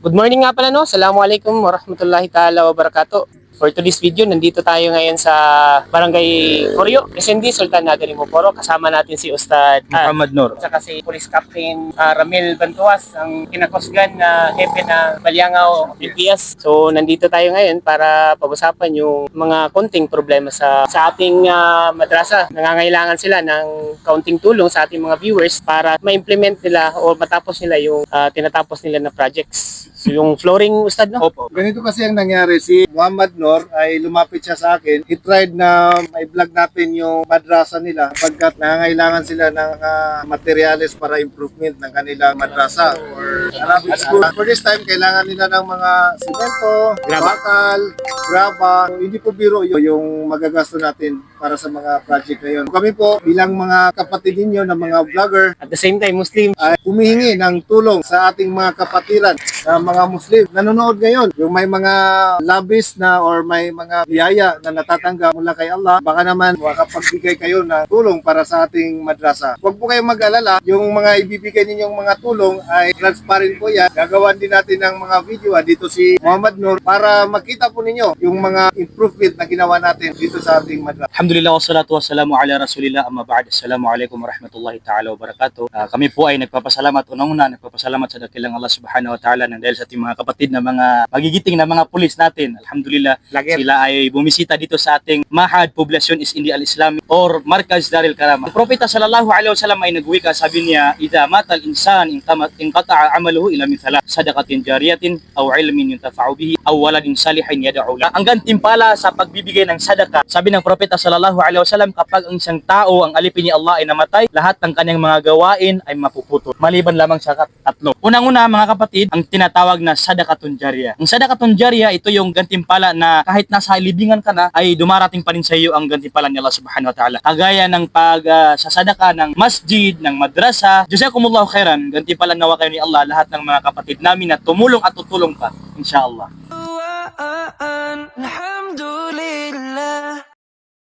Good morning nga pala no. Assalamualaikum warahmatullahi taala wabarakatuh. For today's video, nandito tayo ngayon sa Barangay Koryo, SND Sultan Nagari Moporo. Kasama natin si Ustad ah, Muhammad Nur. at saka si Police Captain ah, Ramil Bantuas, ang kinakosgan na hepe ng Baliangao LPS. So, nandito tayo ngayon para pag-usapan yung mga konting problema sa sa ating ah, madrasa. Nangangailangan sila ng kaunting tulong sa ating mga viewers para ma-implement nila o matapos nila yung ah, tinatapos nila na projects. So, yung flooring, Ustad, no? Opo. Ganito kasi ang nangyari, si Muhammad Nur ay lumapit siya sa akin. He tried na may vlog natin yung madrasa nila pagkat nangangailangan sila ng ah, materyales para improvement ng kanilang madrasa or Arabic school. For this time, kailangan nila ng mga simento, bakal, graba. So, hindi po biro yun yung magagasto natin para sa mga project na yun. Kami po, bilang mga kapatid ninyo na mga vlogger, At the same time, Muslim. ay humihingi ng tulong sa ating mga kapatiran na mga Muslim. Nanonood ngayon, yung may mga labis na or may mga biyaya na natatanggap mula kay Allah, baka naman makapagbigay kayo ng tulong para sa ating madrasa. Huwag po kayong mag-alala, yung mga ibibigay ninyong mga tulong ay transparent po yan. Gagawan din natin ng mga video ah, dito si Muhammad Nur para makita po ninyo yung mga improvement na ginawa natin dito sa ating madrasa. Alhamdulillah wassalatu wassalamu ala rasulillah amma ba'd. Assalamualaikum warahmatullahi ta'ala wabarakatuh. Ah, kami po ay nagpapasalamat unang-una, nagpapasalamat sa dakilang Allah subhanahu wa ta'ala nang dahil sa ating mga kapatid na mga magigiting na mga pulis natin. Alhamdulillah Lager. sila ay bumisita dito sa ating Mahad Poblasyon is Indi al-Islami or Markaz Daril Karama. Ang Propeta sallallahu alaihi wasallam ay nagwika sabi niya, "Idza mata al-insan inqamat inqata'a 'amaluhu ila min thalath, sadaqatin jariyatin aw ilmin yuntafa'u bihi aw waladin salihin yad'u la." Ang gantimpala sa pagbibigay ng sadaka, sabi ng Propeta sallallahu sallallahu alaihi wasallam kapag ang isang tao ang alipin ni Allah ay namatay, lahat ng kanyang mga gawain ay mapuputol. Maliban lamang sa tatlo. Unang-una mga kapatid, ang tinatawag na sadakatun jariyah. Ang sadakatun jariyah, ito yung gantimpala na kahit nasa libingan ka na ay dumarating pa rin sa iyo ang gantimpala ni Allah subhanahu wa ta'ala. Kagaya ng pag uh, sa sadaka ng masjid, ng madrasa, jazakumullahu khairan, gantimpala nawa kayo ni Allah lahat ng mga kapatid namin na tumulong at tutulong pa, insya Allah. Alhamdulillah.